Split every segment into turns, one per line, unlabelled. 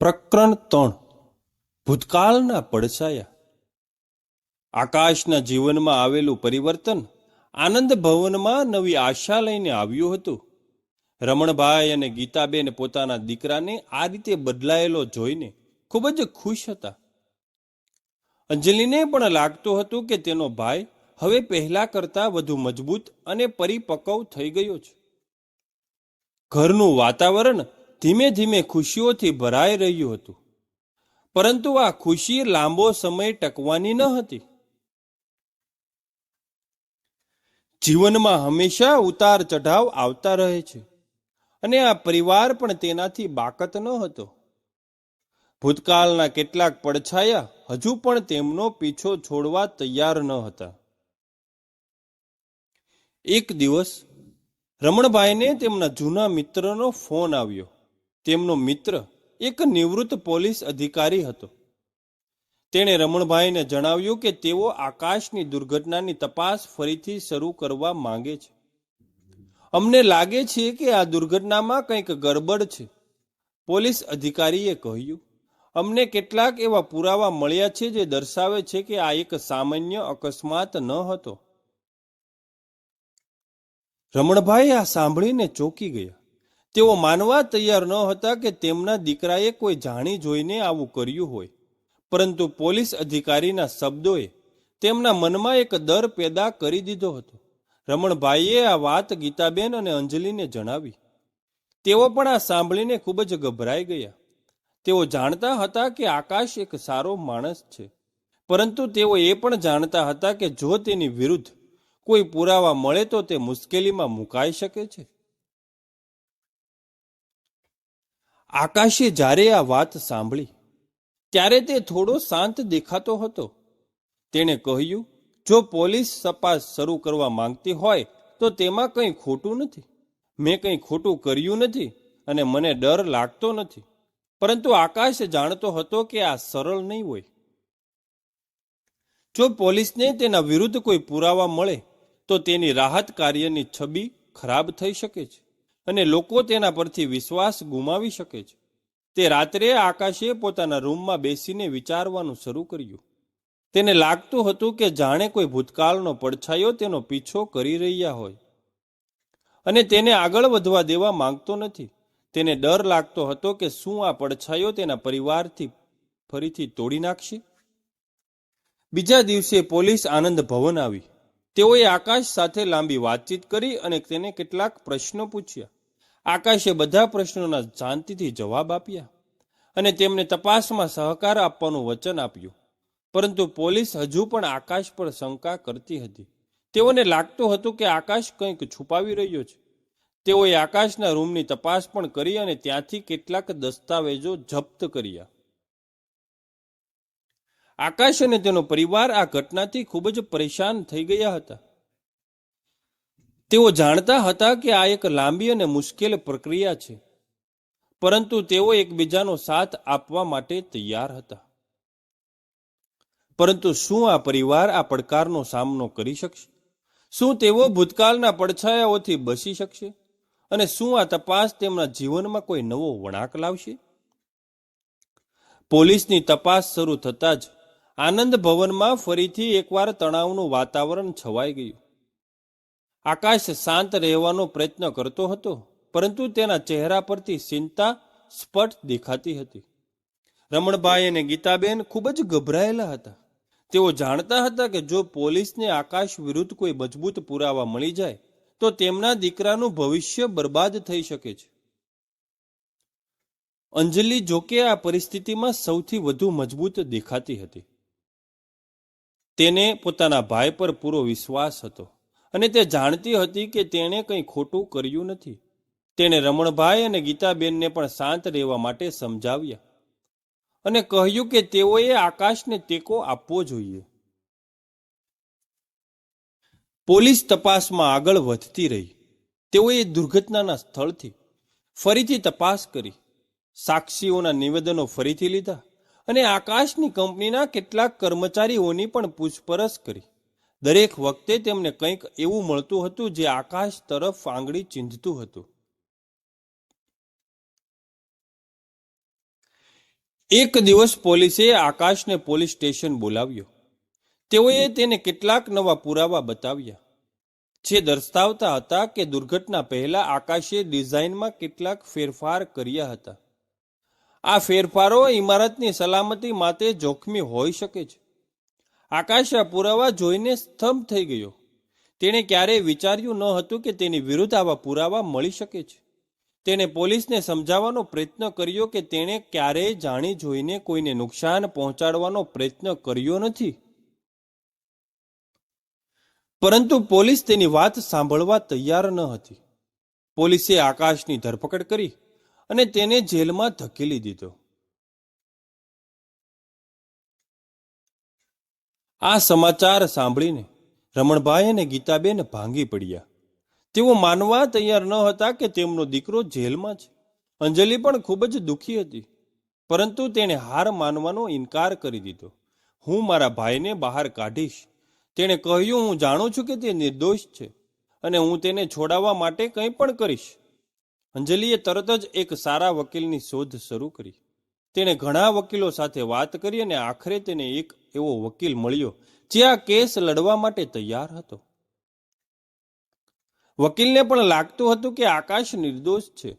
પ્રકરણ ત્રણ. ભૂતકાળના પડછાયા. આકાશના જીવનમાં આવેલું પરિવર્તન આનંદ ભવનમાં નવી આશા લઈને આવ્યું હતું. રમણભાઈ અને ગીતાબેન પોતાના દીકરાને આ રીતે બદલાયેલો જોઈને ખૂબ જ ખુશ હતા. અંજલિને પણ લાગતું હતું કે તેનો ભાઈ હવે પહેલા કરતા વધુ મજબૂત અને પરિપક્વ થઈ ગયો છે. ઘરનું વાતાવરણ ધીમે ધીમે ખુશીઓથી ભરાઈ રહ્યું હતું. પરંતુ આ ખુશી લાંબો સમય ટકવાની ન હતી. જીવનમાં હંમેશા ઉતાર ચઢાવ આવતા રહે છે અને આ પરિવાર પણ તેનાથી બાકત ન હતો. ભૂતકાળના કેટલાક પડછાયા હજુ પણ તેમનો પીછો છોડવા તૈયાર ન હતા. એક દિવસ રમણભાઈને તેમના જૂના મિત્રનો ફોન આવ્યો. તેમનો મિત્ર એક નિવૃત્ત પોલીસ અધિકારી હતો. તેણે રમણભાઈને જણાવ્યું કે તેઓ આકાશની દુર્ઘટનાની તપાસ ફરીથી શરૂ કરવા માંગે છે. અમને લાગે છે કે આ દુર્ઘટનામાં કંઈક ગડબડ છે, પોલીસ અધિકારીએ કહ્યું. અમને કેટલાક એવા પુરાવા મળ્યા છે જે દર્શાવે છે કે આ એક સામાન્ય અકસ્માત ન હતો. રમણભાઈ આ સાંભળીને ચોંકી ગયા. તેઓ માનવા તૈયાર ન હતા કે તેમના દીકરાએ કોઈ જાણી જોઈને આવું કર્યું હોય. પરંતુ પોલીસ અધિકારીના શબ્દોએ તેમના મનમાં એક ડર પેદા કરી દીધો હતો. રમણભાઈએ આ વાત ગીતાબેન અને અંજલિને જણાવી. તેઓ પણ આ સાંભળીને ખૂબ જ ગભરાઈ ગયા. તેઓ જાણતા હતા કે આકાશ એક સારો માણસ છે. પરંતુ તેઓ એ પણ જાણતા હતા કે જો તેની વિરુદ્ધ કોઈ પુરાવા મળે તો તે મુશ્કેલીમાં મુકાઈ શકે છે. આકાશે જ્યારે આ વાત સાંભળી, ત્યારે તે થોડો શાંત દેખાતો હતો. તેણે કહ્યું, જો પોલીસ તપાસ શરૂ કરવા માંગતી હોય, તો તેમાં કંઈ ખોટું નથી. મેં કંઈ ખોટું કર્યું નથી અને મને ડર લાગતો નથી. પરંતુ આકાશ જાણતો હતો કે આ સરળ નહીં હોય. જો પોલીસને તેના વિરુદ્ધ કોઈ પુરાવા મળે, તો તેની રાહત કાર્યની છબી ખરાબ થઈ શકે છે. અને લોકો તેના પરથી વિશ્વાસ ગુમાવી શકે છે. તે રાત્રે આકાશે પોતાના રૂમમાં બેસીને વિચારવાનું શરૂ કર્યું. તેને લાગતું હતું કે જાણે કોઈ ભૂતકાળનો પડછાયો તેનો પીછો કરી રહ્યા હોય. અને તેને આગળ વધવા દેવા માંગતો નથી. તેને ડર લાગતો હતો કે શું આ પડછાયો તેના પરિવારથી ફરીથી તોડી નાખશે? બીજા દિવસે પોલીસ આનંદ ભવન આવી. તેઓએ આકાશ સાથે લાંબી વાતચીત કરી અને તેને કેટલાક પ્રશ્નો પૂછ્યા. આકાશે બધા પ્રશ્નોના શાંતિથી જવાબ આપ્યા અને તેમને તપાસમાં સહકાર આપવાનું વચન આપ્યું. પરંતુ પોલીસ હજુ પણ આકાશ પર શંકા કરતી હતી. તેઓને લાગતું હતું કે આકાશ કંઈક છુપાવી રહ્યો છે. તેઓએ આકાશના રૂમની તપાસ પણ કરી અને ત્યાંથી કેટલાક દસ્તાવેજો જપ્ત કર્યા. આકાશ અને તેનો પરિવાર આ ઘટનાથી ખૂબ જ પરેશાન થઈ ગયા હતા. તેઓ જાણતા હતા કે આ એક લાંબી અને મુશ્કેલ પ્રક્રિયા છે, પરંતુ તેઓ એકબીજાનો સાથ આપવા માટે તૈયાર હતા. પરંતુ શું આ પરિવાર આ પડકારનો સામનો કરી શકશે? શું તેઓ ભૂતકાળના પડછાયાઓથી બચી શકશે? અને શું આ તપાસ તેમના જીવનમાં કોઈ નવો વળાંક લાવશે? પોલીસની તપાસ શરૂ થતાં જ આનંદ ભવનમાં ફરીથી એકવાર તણાવનું વાતાવરણ છવાઈ ગયું. આકાશ શાંત રહેવાનો પ્રયત્ન કરતો હતો, પરંતુ તેના ચહેરા પરથી ચિંતા સ્પષ્ટ દેખાતી હતી. રમણભાઈ અને ગીતાબેન ખૂબ જ ગભરાયેલા હતા. તેઓ જાણતા હતા કે જો પોલીસને આકાશ વિરુદ્ધ કોઈ મજબૂત પુરાવા મળી જાય, તો તેમના દીકરાનું ભવિષ્ય બરબાદ થઈ શકે છે. અંજલિ જોકે આ પરિસ્થિતિમાં સૌથી વધુ મજબૂત દેખાતી હતી. તેને પોતાના ભાઈ પર પૂરો વિશ્વાસ હતો અને તે જાણતી હતી કે તેણે કંઈ ખોટું કર્યું નથી. તેણે રમણભાઈ અને ગીતાબેનને પણ શાંત રહેવા માટે સમજાવ્યા અને કહ્યું કે તેઓએ આકાશને ટેકો આપવો જોઈએ. પોલીસ તપાસમાં આગળ વધતી રહી. તેઓએ દુર્ઘટનાના સ્થળથી ફરીથી તપાસ કરી. સાક્ષીઓના નિવેદનો ફરીથી લીધા. અને આકાશની કંપનીના કેટલાક કર્મચારીઓની પણ પૂછપરછ કરી. દરેક વખતે તેમને કંઈક એવું મળતું હતું જે આકાશ તરફ આંગળી ચીંધતું હતું. એક દિવસ પોલીસે આકાશને પોલીસ સ્ટેશન બોલાવ્યો. તેઓએ તેને કેટલાક નવા પુરાવા બતાવ્યા, જે દર્શાવતા હતા કે દુર્ઘટના પહેલા આકાશે ડિઝાઇનમાં કેટલાક ફેરફાર કર્યા હતા. આ ફેરફારો ઇમારતની સલામતી માટે જોખમી હોઈ શકે છે. આકાશ પુરાવા જોઈને સ્તંભ થઈ ગયો. તેણે ક્યારેય વિચાર્યું ન હતું કે તેની વિરુદ્ધ આવા પુરાવા મળી શકે છે. તેણે પોલીસને સમજાવવાનો પ્રયત્ન કર્યો કે તેણે ક્યારેય જાણી જોઈને કોઈને નુકસાન પહોંચાડવાનો પ્રયત્ન કર્યો નથી. પરંતુ પોલીસ તેની વાત સાંભળવા તૈયાર ન હતી. પોલીસે આકાશની ધરપકડ કરી. અને તેને જેલમાં ધકેલી દીધો. આ સમાચાર સાંભળીને રમણભાઈ અને ગીતાબેન ભાંગી પડ્યા. તેઓ માનવા તૈયાર ન હતા કે તેમનો દીકરો જેલમાં છે. અંજલિ પણ ખૂબ જ દુઃખી હતી, પરંતુ તેણે હાર માનવાનો ઇનકાર કરી દીધો. હું મારા ભાઈને બહાર કાઢીશ. તેણે કહ્યું, હું જાણું છું કે તે નિર્દોષ છે અને હું તેને છોડાવવા માટે કંઈ પણ કરીશ. અંજલિએ તરત જ એક સારા વકીલની શોધ શરૂ કરી. તેણે ઘણા વકીલો સાથે વાત કરી અને આખરે તેને એક એવો વકીલ મળ્યો, જે આ કેસ લડવા માટે તૈયાર હતો. વકીલને પણ લાગતું હતું કે આકાશ નિર્દોષ છે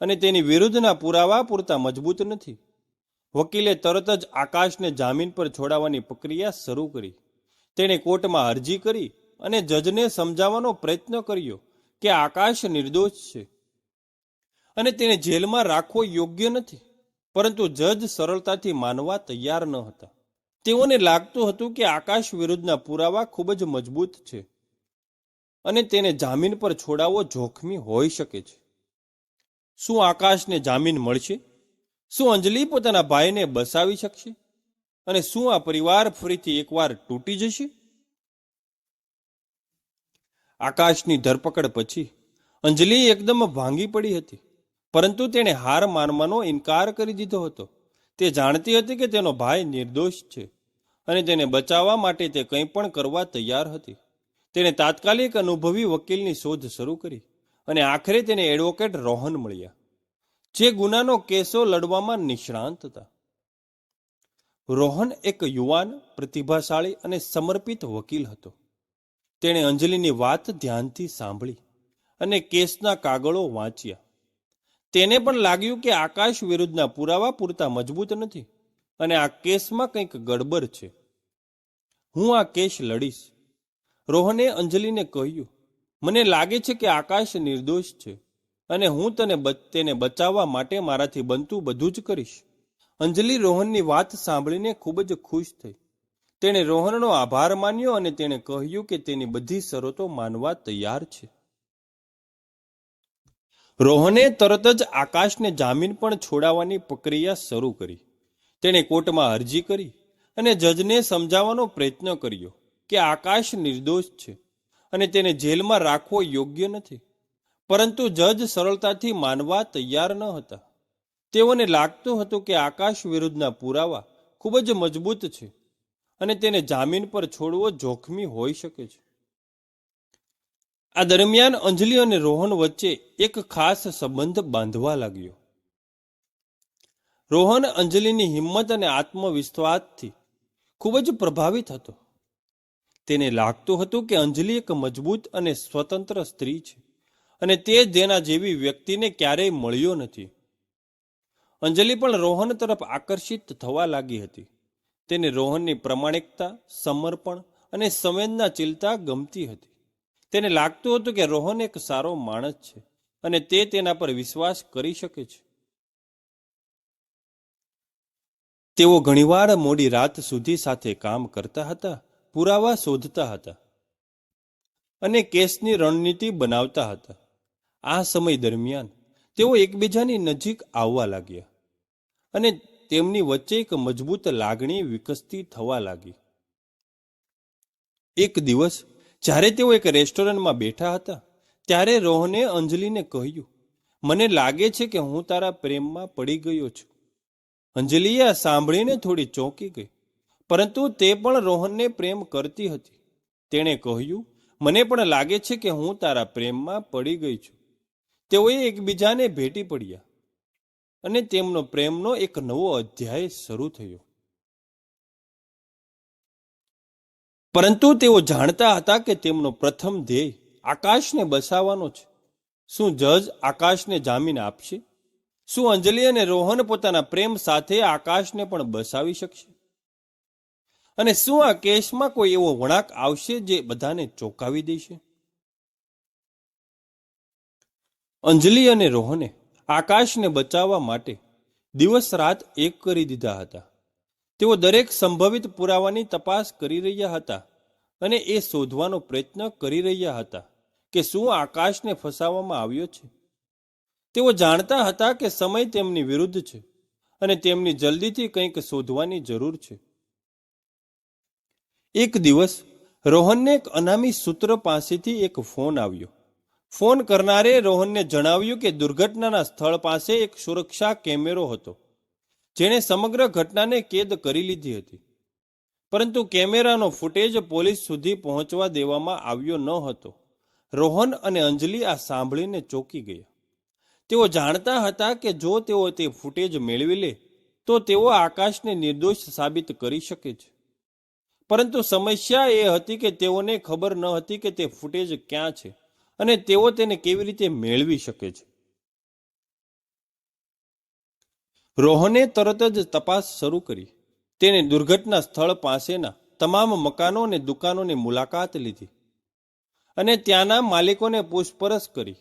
અને તેની વિરુદ્ધના પુરાવા પૂરતા મજબૂત નથી. વકીલે તરત જ આકાશને જામીન પર છોડાવવાની પ્રક્રિયા શરૂ કરી. તેણે કોર્ટમાં અરજી કરી અને જજને સમજાવવાનો પ્રયત્ન કર્યો કે આકાશ નિર્દોષ છે. અને તેને જેલમાં રાખવો યોગ્ય નથી. પરંતુ જજ સરળતાથી માનવા તૈયાર ન હતા. તેઓને લાગતું હતું કે આકાશ વિરુદ્ધના પુરાવા ખૂબ જ મજબૂત છે અને તેને જામીન પર છોડાવવો જોખમી હોઈ શકે છે. શું આકાશને જામીન મળશે? શું અંજલિ પોતાના ભાઈને બસાવી શકશે? અને શું આ પરિવાર ફરીથી એકવાર તૂટી જશે? આકાશની ધરપકડ પછી અંજલિ એકદમ ભાંગી પડી હતી. પરંતુ તેણે હાર માનવાનો ઇનકાર કરી દીધો હતો. તે જાણતી હતી કે તેનો ભાઈ નિર્દોષ છે અને તેને બચાવવા માટે તે કંઈ પણ કરવા તૈયાર હતી. તેણે તાત્કાલિક અનુભવી વકીલની શોધ શરૂ કરી અને આખરે તેને એડવોકેટ રોહન મળ્યા, જે ગુનાનો કેસો લડવામાં નિષ્ણાંત હતા. રોહન એક યુવાન, પ્રતિભાશાળી અને સમર્પિત વકીલ હતો. તેણે અંજલિની વાત ધ્યાનથી સાંભળી અને કેસના કાગળો વાંચ્યા. તેને પણ લાગ્યું કે આકાશ વિરુદ્ધના પુરાવા પૂરતા મજબૂત નથી અને આ કેસમાં કંઈક ગડબડ છે. હું આ કેસ લડીશ. રોહને અંજલિને કહ્યું, મને લાગે છે કે આકાશ નિર્દોષ છે અને હું તને તેને બચાવવા માટે મારાથી બનતું બધું જ કરીશ. અંજલિ રોહનની વાત સાંભળીને ખૂબ જ ખુશ થઈ. તેણે રોહનનો આભાર માન્યો અને તેણે કહ્યું કે તેની બધી શરતો માનવા તૈયાર છે. રોહને તરત જ આકાશને જામીન પણ છોડાવવાની પ્રક્રિયા શરૂ કરી. તેણે કોર્ટમાં અરજી કરી અને જજને સમજાવવાનો પ્રયત્ન કર્યો કે આકાશ નિર્દોષ છે અને તેને જેલમાં રાખવો યોગ્ય નથી. પરંતુ જજ સરળતાથી માનવા તૈયાર ન હતા. તેઓને લાગતું હતું કે આકાશ વિરુદ્ધના પુરાવા ખૂબ જ મજબૂત છે અને તેને જામીન પર છોડવો જોખમી હોઈ શકે છે. આ દરમિયાન અંજલિ અને રોહન વચ્ચે એક ખાસ સંબંધ બાંધવા લાગ્યો. રોહન અંજલિની હિંમત અને આત્મવિશ્વાસથી ખૂબ જ પ્રભાવિત હતો. તેને લાગતું હતું કે અંજલિ એક મજબૂત અને સ્વતંત્ર સ્ત્રી છે અને તે જેના જેવી વ્યક્તિને ક્યારેય મળ્યો નથી. અંજલિ પણ રોહન તરફ આકર્ષિત થવા લાગી હતી. તેને રોહનની પ્રમાણિકતા, સમર્પણ અને સંવેદનાશીલતા ગમતી હતી. તેને લાગતું હતું કે રોહન એક સારો માણસ છે અને તે તેના પર વિશ્વાસ કરી શકે છે. તેઓ ઘણીવાર મોડી રાત સુધી સાથે કામ કરતા હતા, પુરાવા શોધતા હતા અને કેસની રણનીતિ બનાવતા હતા. આ સમય દરમિયાન તેઓ એકબીજાની નજીક આવવા લાગ્યા અને તેમની વચ્ચે એક મજબૂત લાગણી વિકસતી થવા લાગી. એક દિવસ જ્યારે તેઓ એક રેસ્ટોરન્ટમાં બેઠા હતા, ત્યારે રોહને અંજલિને કહ્યું, મને લાગે છે કે હું તારા પ્રેમમાં પડી ગયો છું. અંજલિએ આ સાંભળીને થોડી ચોંકી ગઈ, પરંતુ તે પણ રોહનને પ્રેમ કરતી હતી. તેણે કહ્યું, મને પણ લાગે છે કે હું તારા પ્રેમમાં પડી ગઈ છું. તેઓએ એકબીજાને ભેટી પડ્યા અને તેમનો પ્રેમનો એક નવો અધ્યાય શરૂ થયો. પરંતુ તેઓ જાણતા હતા કે તેમનો પ્રથમ ધ્યેય આકાશને બસાવવાનો છે. શું જજ આકાશને જામીન આપશે? શું અંજલિ અને રોહન પોતાના પ્રેમ સાથે આકાશને પણ બસાવી શકશે? અને શું આ કેસમાં કોઈ એવો વળાંક આવશે જે બધાને ચોંકાવી દેશે? અંજલિ અને રોહને આકાશને બચાવવા માટે દિવસ રાત એક કરી દીધા હતા. તેઓ દરેક સંભવિત પુરાવાની તપાસ કરી રહ્યા હતા અને એ શોધવાનો પ્રયત્ન કરી રહ્યા હતા કે શું આકાશને ફસાવવામાં આવ્યો છે. તેઓ જાણતા હતા કે સમય તેમની વિરુદ્ધ છે અને તેમની જલ્દીથી કંઈક શોધવાની જરૂર છે. એક દિવસ, રોહનને એક અનામી સૂત્ર પાસેથી એક ફોન આવ્યો. ફોન કરનારે રોહનને જણાવ્યું કે દુર્ઘટનાના સ્થળ પાસે એક સુરક્ષા કેમેરો હતો. જેણે સમગ્ર ઘટનાને કેદ કરી લીધી હતી. પરંતુ કેમેરાનો ફૂટેજ પોલીસ સુધી પહોંચવા દેવામાં આવ્યો ન હતો. રોહન અને અંજલિ આ સાંભળીને ચોંકી ગયા. તેઓ જાણતા હતા કે જો તેઓ તે ફૂટેજ મેળવી લે, તો તેઓ આકાશને નિર્દોષ સાબિત કરી શકે છે. પરંતુ સમસ્યા એ હતી કે તેઓને ખબર ન હતી કે તે ફૂટેજ ક્યાં છે અને તેઓ તેને કેવી રીતે મેળવી શકે છે. રોહને તરત જ તપાસ શરૂ કરી. તેને દુર્ઘટના સ્થળ પાસેના તમામ મકાનો અને દુકાનોની મુલાકાત લીધી અને ત્યાંના માલિકોને પૂછપરછ કરી.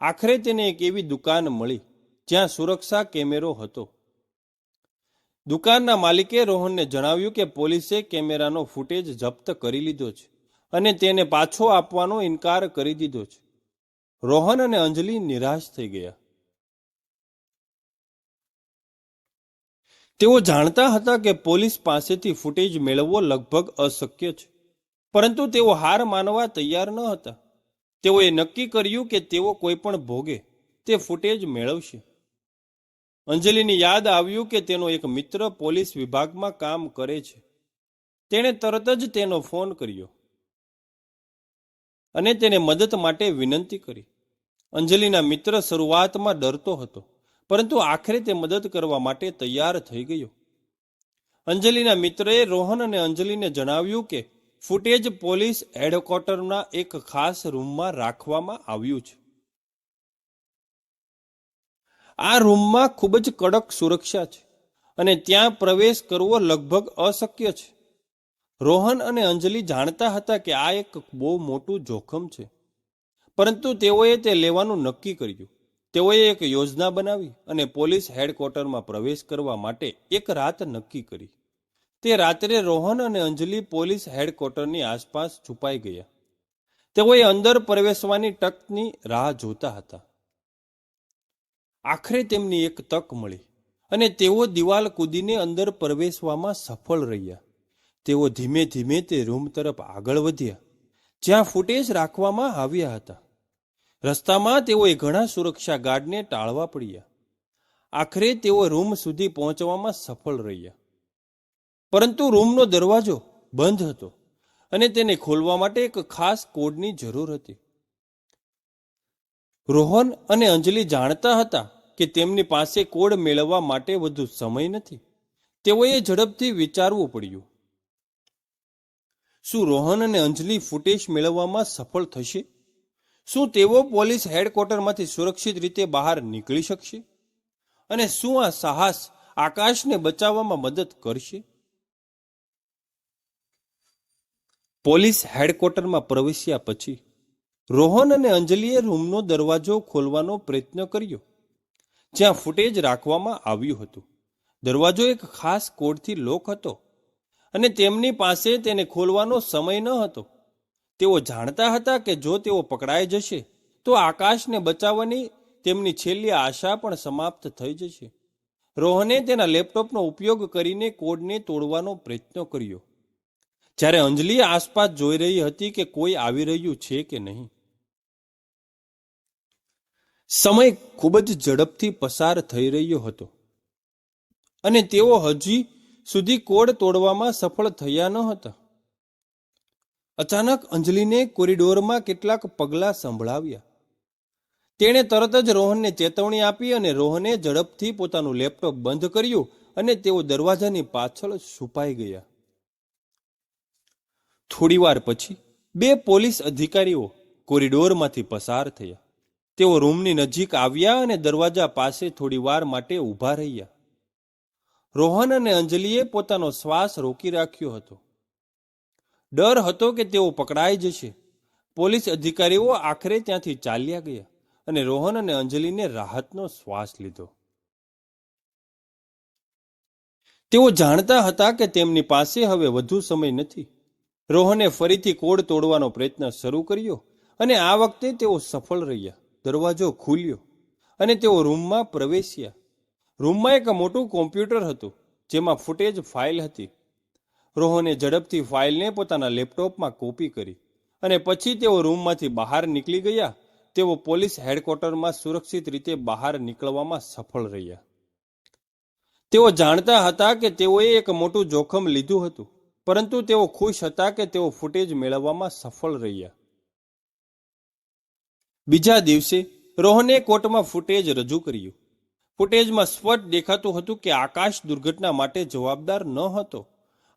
આખરે તેને એક એવી દુકાન મળી જ્યાં સુરક્ષા કેમેરો હતો. દુકાનના માલિકે રોહનને જણાવ્યું કે પોલીસે કેમેરાનો ફૂટેજ જપ્ત કરી લીધો છે અને તેને પાછો આપવાનો ઇનકાર કરી દીધો છે. રોહન અને અંજલિ નિરાશ થઈ ગયા. તેઓ જાણતા હતા કે પોલીસ પાસેથી ફૂટેજ મેળવવો લગભગ અશક્ય છે. પરંતુ તેઓ હાર માનવા તૈયાર ન હતા. તેઓએ નક્કી કર્યું કે તેઓ કોઈ પણ ભોગે તે ફૂટેજ મેળવશે. અંજલિની યાદ આવ્યું કે તેનો એક મિત્ર પોલીસ વિભાગમાં કામ કરે છે. તેણે તરત જ તેનો ફોન કર્યો અને તેને મદદ માટે વિનંતી કરી. અંજલિના મિત્ર શરૂઆતમાં ડરતો હતો. પરંતુ આખરે તે મદદ કરવા માટે તૈયાર થઈ ગયો. અંજલિના મિત્રએ રોહન અને અંજલિને જણાવ્યું કે, ફૂટેજ પોલીસ હેડક્વાર્ટરના એક ખાસ રૂમમાં રાખવામાં આવ્યું છે. આ રૂમમાં ખૂબ જ કડક સુરક્ષા છે અને ત્યાં પ્રવેશ કરવો લગભગ અશક્ય છે. રોહન અને અંજલિ જાણતા હતા કે આ એક બહુ મોટું જોખમ છે, પરંતુ તેઓએ તે લેવાનું નક્કી કર્યું. તેઓએ એક યોજના બનાવી અને પોલીસ હેડક્વાર્ટરમાં પ્રવેશ કરવા માટે એક રાત નક્કી કરી. તે રાત્રે રોહન અને અંજલિ પોલીસ હેડક્વાર્ટરની આસપાસ છુપાઈ ગયા. તેઓએ અંદર પ્રવેશવાની તકની રાહ જોતા હતા. આખરે તેમની એક તક મળી અને તેઓ દિવાલ કૂદીને અંદર પ્રવેશવામાં સફળ રહ્યા. તેઓ ધીમે ધીમે તે રૂમ તરફ આગળ વધ્યા, જ્યાં ફૂટેજ રાખવામાં આવ્યા હતા. રસ્તામાં તેઓએ ઘણા સુરક્ષા ગાર્ડને ટાળવા પડ્યા. આખરે તેઓ રૂમ સુધી પહોંચવામાં સફળ રહ્યા. પરંતુ રૂમનો દરવાજો બંધ હતો અને તેને ખોલવા માટે એક ખાસ કોડની જરૂર હતી. રોહન અને અંજલિ જાણતા હતા કે તેમની પાસે કોડ મેળવવા માટે વધુ સમય નથી. તેઓએ ઝડપથી વિચારવું પડ્યું. શું રોહન અને અંજલિ ફૂટેજ મેળવવામાં સફળ થશે? શું તેઓ પોલીસ હેડક્વાર્ટરમાંથી સુરક્ષિત રીતે બહાર નીકળી શકશે? અને શું આ સાહસ આકાશને બચાવવામાં મદદ કરશે? પોલીસ હેડક્વાર્ટરમાં પ્રવેશ્યા પછી રોહન અને અંજલિએ રૂમનો દરવાજો ખોલવાનો પ્રયત્ન કર્યો, જ્યાં ફૂટેજ રાખવામાં આવ્યું હતું. દરવાજો એક ખાસ કોડથી લોક હતો અને તેમની પાસે તેને ખોલવાનો સમય ન હતો. તેઓ જાણતા હતા કે જો તેઓ પકડાઈ જશે, તો આકાશને બચાવવાની તેમની છેલ્લી આશા પણ સમાપ્ત થઈ જશે. રોહને તેના લેપટોપનો ઉપયોગ કરીને કોડને તોડવાનો પ્રયત્ન કર્યો. જ્યારે અંજલિ આસપાસ જોઈ રહી હતી કે કોઈ આવી રહ્યું છે કે નહીં. સમય ખૂબ જ ઝડપથી પસાર થઈ રહ્યો હતો. અને તેઓ હજી સુધી કોડ તોડવામાં સફળ થયા ન હતા. અચાનક અંજલિને કોરિડોરમાં કેટલાક પગલાં સંભળાવ્યા. તેણે તરત જ રોહનને ચેતવણી આપી અને રોહને ઝડપથી પોતાનું લેપટોપ બંધ કર્યું અને તેઓ દરવાજાની પાછળ છુપાઈ ગયા. થોડીવાર પછી બે પોલીસ અધિકારીઓ કોરિડોરમાંથી પસાર થયા. તેઓ રૂમની નજીક આવ્યા અને દરવાજા પાસે થોડીવાર માટે ઊભા રહ્યા. રોહન અને અંજલિએ પોતાનો શ્વાસ રોકી રાખ્યો હતો. ડર હતો કે તેઓ પકડાઈ જશે. પોલીસ અધિકારીઓ આખરે ત્યાંથી ચાલ્યા ગયા અને રોહન અને અંજલિને રાહતનો શ્વાસ લીધો. તેઓ જાણતા હતા કે તેમની પાસે હવે વધુ સમય નથી. રોહને ફરીથી કોડ તોડવાનો પ્રયત્ન શરૂ કર્યો અને આ વખતે તેઓ સફળ રહ્યા. દરવાજો ખુલ્યો અને તેઓ રૂમમાં પ્રવેશ્યા. રૂમમાં એક મોટું કોમ્પ્યુટર હતું, જેમાં ફૂટેજ ફાઇલ હતી. રોહને ઝડપથી ફાઇલને પોતાના લેપટોપમાં કોપી કરી અને પછી તેઓ રૂમમાંથી બહાર નીકળી ગયા. તેઓ પોલીસ હેડક્વાર્ટરમાં સુરક્ષિત રીતે બહાર નીકળવામાં સફળ રહ્યા. તેઓ જાણતા હતા કે તેઓએ એક મોટું જોખમ લીધું હતું, પરંતુ તેઓ ખુશ હતા કે તેઓ ફૂટેજ મેળવવામાં સફળ રહ્યા. બીજા દિવસે રોહને કોર્ટમાં ફૂટેજ રજૂ કર્યું. ફૂટેજમાં સ્પષ્ટ દેખાતું હતું કે આકાશ દુર્ઘટના માટે જવાબદાર ન હતો.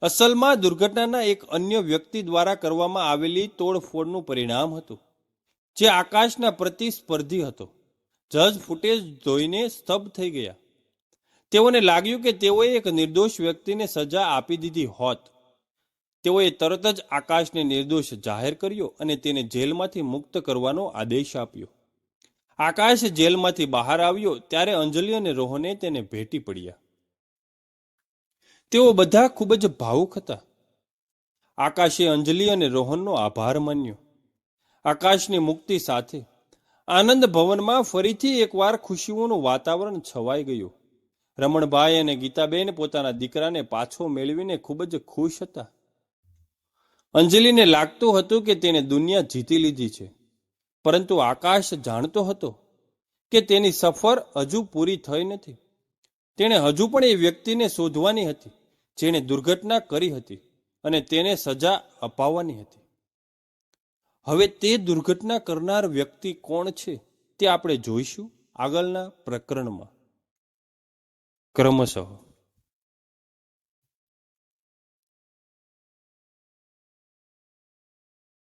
અસલમાં દુર્ઘટનાના એક અન્ય વ્યક્તિ દ્વારા કરવામાં આવેલી તોડફોડનું પરિણામ હતું, જે આકાશના પ્રતિસ્પર્ધી હતો. જજ ફૂટેજ જોઈને સ્તબ્ધ થઈ ગયા. તેઓને લાગ્યું કે તેઓએ એક નિર્દોષ વ્યક્તિને સજા આપી દીધી હોત. તેઓએ તરત જ આકાશને નિર્દોષ જાહેર કર્યો અને તેને જેલમાંથી મુક્ત કરવાનો આદેશ આપ્યો. આકાશ જેલમાંથી બહાર આવ્યો ત્યારે અંજલિ અને રોહને તેને ભેટી પડ્યા. તેઓ બધા ખૂબ જ ભાવુક હતા. આકાશે અંજલિ અને રોહનનો આભાર માન્યો. આકાશની મુક્તિ સાથે આનંદ ભવનમાં ફરીથી એકવાર ખુશીઓનું વાતાવરણ છવાઈ ગયું. રમણભાઈ અને ગીતાબેન પોતાના દીકરાને પાછો મેળવીને ખૂબ જ ખુશ હતા. અંજલિને લાગતું હતું કે તેણે દુનિયા જીતી લીધી છે. પરંતુ આકાશ જાણતો હતો કે તેની સફર હજુ પૂરી થઈ નથી. તેણે હજુ પણ એ વ્યક્તિને શોધવાની હતી. જેણે દુર્ઘટના કરી હતી અને તેને સજા અપાવવાની હતી. હવે તે દુર્ઘટના કરનાર વ્યક્તિ કોણ છે તે આપણે જોઈશું આગળના પ્રકરણમાં. ક્રમશઃ